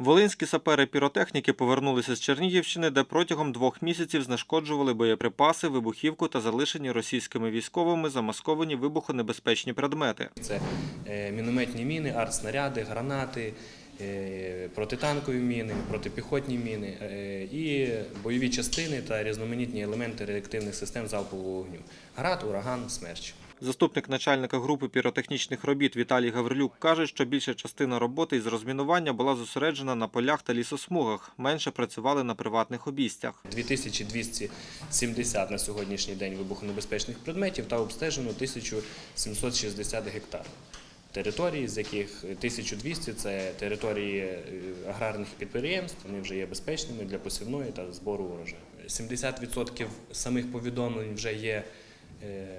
Волинські сапери-піротехніки повернулися з Чернігівщини, де протягом двох місяців знешкоджували боєприпаси, вибухівку та залишені російськими військовими замасковані вибухонебезпечні предмети. Це е, мінометні міни, артснаряди, гранати, е, протитанкові міни, протипіхотні міни е, і бойові частини та різноманітні елементи реактивних систем залпового вогню. Град, ураган, смерч. Заступник начальника групи піротехнічних робіт Віталій Гаврилюк каже, що більша частина роботи із розмінування була зосереджена на полях та лісосмугах, менше працювали на приватних обійстях. 2270 на сьогоднішній день вибухонебезпечних предметів та обстежено 1760 гектар. Території, з яких 1200 – це території е, аграрних підприємств, вони вже є безпечними для посівної та збору урожаю. 70% самих повідомлень вже є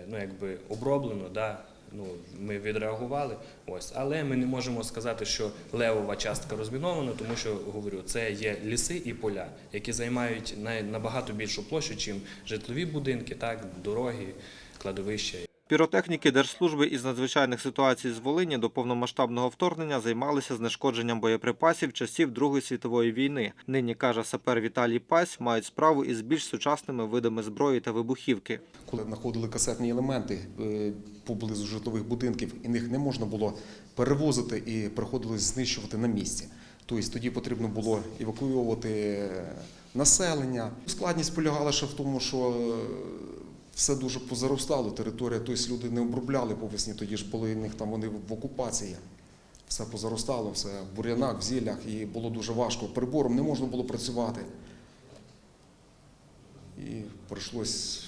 ну, якби оброблено, да? ну, ми відреагували. Ось. Але ми не можемо сказати, що левова частка розмінована, тому що говорю, це є ліси і поля, які займають набагато більшу площу, ніж житлові будинки, так, дороги, кладовища. Піротехніки Держслужби із надзвичайних ситуацій з Волині до повномасштабного вторгнення займалися знешкодженням боєприпасів часів Другої світової війни. Нині, каже сапер Віталій Пась, мають справу із більш сучасними видами зброї та вибухівки. Коли знаходили касетні елементи е, поблизу житлових будинків, і їх не можна було перевозити і приходилось знищувати на місці. Тобто тоді потрібно було евакуювати е, населення. Складність полягала ще в тому, що е, все дуже позаростало територія, тобто люди не обробляли по весні, тоді ж були в них там вони в окупації. Все позаростало, все в бур'янах, в зіллях, і було дуже важко. Прибором не можна було працювати. І прийшлось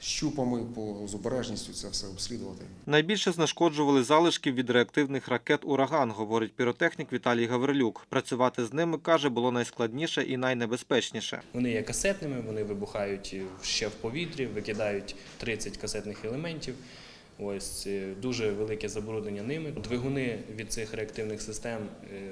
щупами по з обережністю це все обслідувати. Найбільше знешкоджували залишки від реактивних ракет «Ураган», говорить піротехнік Віталій Гаврилюк. Працювати з ними, каже, було найскладніше і найнебезпечніше. Вони є касетними, вони вибухають ще в повітрі, викидають 30 касетних елементів. Ось е, дуже велике забруднення ними. Двигуни від цих реактивних систем е,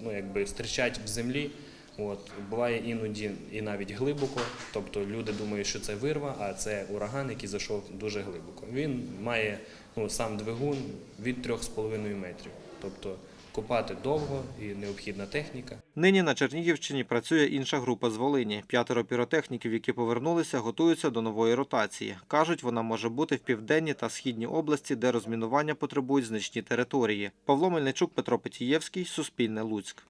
ну, якби стрічать в землі. От, буває іноді і навіть глибоко. Тобто люди думають, що це вирва, а це ураган, який зайшов дуже глибоко. Він має ну, сам двигун від 3,5 метрів. Тобто копати довго і необхідна техніка. Нині на Чернігівщині працює інша група з Волині. П'ятеро піротехніків, які повернулися, готуються до нової ротації. Кажуть, вона може бути в південній та східній області, де розмінування потребують значні території. Павло Мельничук, Петро Петієвський, Суспільне Луцьк.